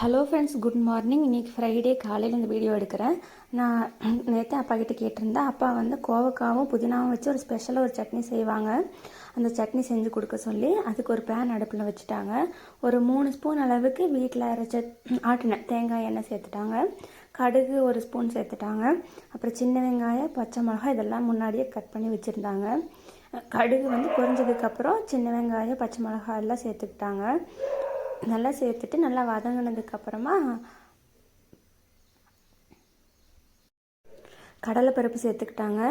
Hello friends good morning இன்றைக்கி Friday காலையில் இந்த வீடியோ எடுக்கிறேன். நான் நேற்று அப்பா கிட்டே கேட்டிருந்தேன். அப்பா வந்து கோவக்காவும் புதினாவும் வச்சு ஒரு ஸ்பெஷலாக ஒரு சட்னி செய்வாங்க. அந்த சட்னி செஞ்சு கொடுக்க சொல்லி அதுக்கு ஒரு பேன் அடுப்பில் வச்சுட்டாங்க. ஒரு மூணு ஸ்பூன் அளவுக்கு வீட்டில் அரைச்ச ஆட்டின தேங்காய் எண்ணெய் சேர்த்துட்டாங்க. கடுகு ஒரு ஸ்பூன் சேர்த்துட்டாங்க. அப்புறம் சின்ன வெங்காயம் பச்சை மிளகாய் இதெல்லாம் முன்னாடியே கட் பண்ணி வச்சுருந்தாங்க. கடுகு வந்து பொரிஞ்சதுக்கப்புறம் சின்ன வெங்காயம் பச்சை மிளகாய் எல்லாம் சேர்த்துக்கிட்டாங்க. நல்லா சேர்த்துட்டு நல்லா வதங்கினதுக்கப்புறமா கடலைப்பருப்பு சேர்த்துக்கிட்டாங்க.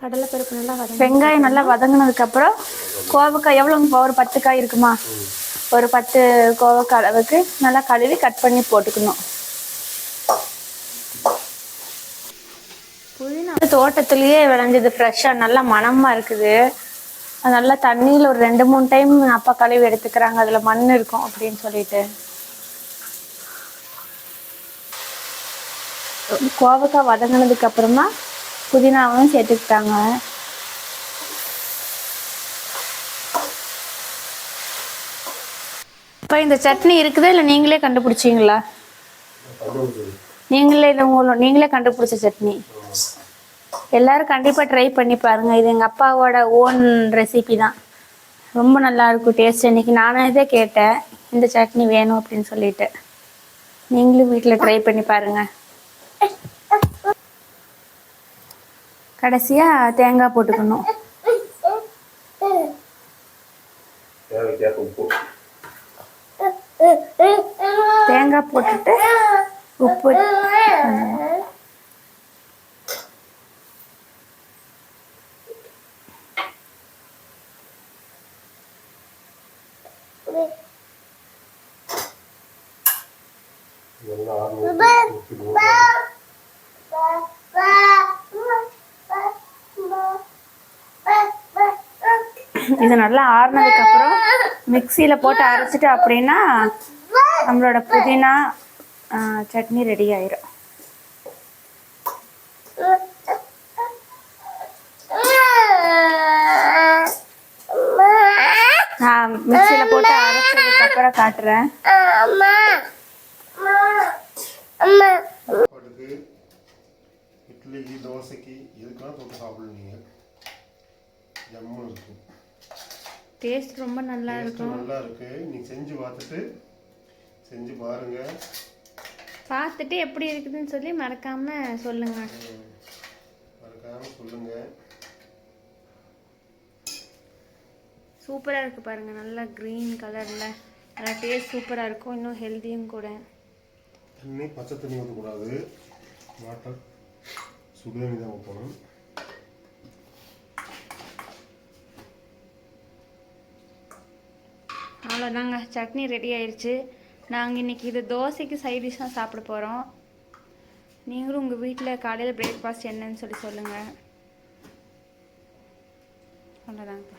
கடலைப்பருப்பு நல்லா வதங்க வெங்காயம் நல்லா வதங்கினதுக்கப்புறம் கோவக்காய் எவ்வளோ ஒரு பத்து காய் இருக்குமா? ஒரு பத்து கோவக்காய் அளவுக்கு நல்லா கழுவி கட் பண்ணி போட்டுக்கணும். புதினா தோட்டத்துலேயே விளைஞ்சது ஃப்ரெஷ்ஷாக நல்லா மணமாக இருக்குது. அது நல்லா தண்ணியில் ஒரு ரெண்டு மூணு டைம் அப்பா கழுவி எடுத்துக்கிறாங்க. அதில் மண் இருக்கும் அப்படின்னு சொல்லிட்டு. கோவக்காய் வதங்கினதுக்கு அப்புறமா புதினாவும் சேர்த்துக்கிட்டாங்க. இப்போ இந்த சட்னி இருக்குதா இல்லை நீங்களே கண்டுபிடிச்சிங்களா? நீங்களே இது உங்களோட நீங்களே கண்டுபிடிச்ச சட்னி. எல்லாரும் கண்டிப்பாக ட்ரை பண்ணி பாருங்கள் இது எங்கள் அப்பாவோட ஓன் ரெசிபி தான். ரொம்ப நல்லாயிருக்கும் டேஸ்ட் இன்றைக்கி நானும் இதே கேட்டேன். இந்த சட்னி வேணும் அப்படின்னு சொல்லிட்டு. நீங்களும் வீட்டில் ட்ரை பண்ணி பாருங்கள் கடைசியாக தேங்காய் போட்டுக்கணும். தேங்காய் போட்டுட்டு உப்பு இது நல்லா ஆறுனதுக்கப்புறம் மிக்சியில் போட்டு அரைச்சிட்டு அப்படின்னா நம்மளோட புதினா சட்னி ரெடி ஆயிரும் நான் மிக்சியில் போட்டு அரைச்சதுக்கப்புறம் காட்டுறேன். இட்லிக்கு தோசைக்கு எதுக்கெல்லாம் தொட்டு சாப்பிடணும் நீங்கள் ஜம்மு இருக்கும் டேஸ்ட் ரொம்ப நல்லா டேஸ்ட் நல்லா இருக்கு. நீ செஞ்சு பார்த்துட்டு செஞ்சு பாருங்க. பார்த்துட்டு எப்படி இருக்குதுன்னு சொல்லி மறக்காம சொல்லுங்க. மறக்காம சொல்லுங்க. சூப்பராக இருக்கு பாருங்க. நல்லா க்ரீன் கலரில் நல்லா டேஸ்ட் சூப்பராக இருக்கும். இன்னும் ஹெல்த்தியும் கூட. தண்ணி பச்சை தண்ணி ஊற்றக்கூடாது வாட்டர் சுடுதண்ணி தான் ஊற்றணும் அவ்வளோதாங்க சட்னி ரெடி ஆயிடுச்சு நாங்கள் இன்னைக்கு இது தோசைக்கு சைட் டிஷ்ஷாக சாப்பிட போகிறோம் நீங்களும் உங்கள் வீட்டில் காலையில் பிரேக்ஃபாஸ்ட் என்னன்னு சொல்லி சொல்லுங்கள் அவ்வளோதாங்க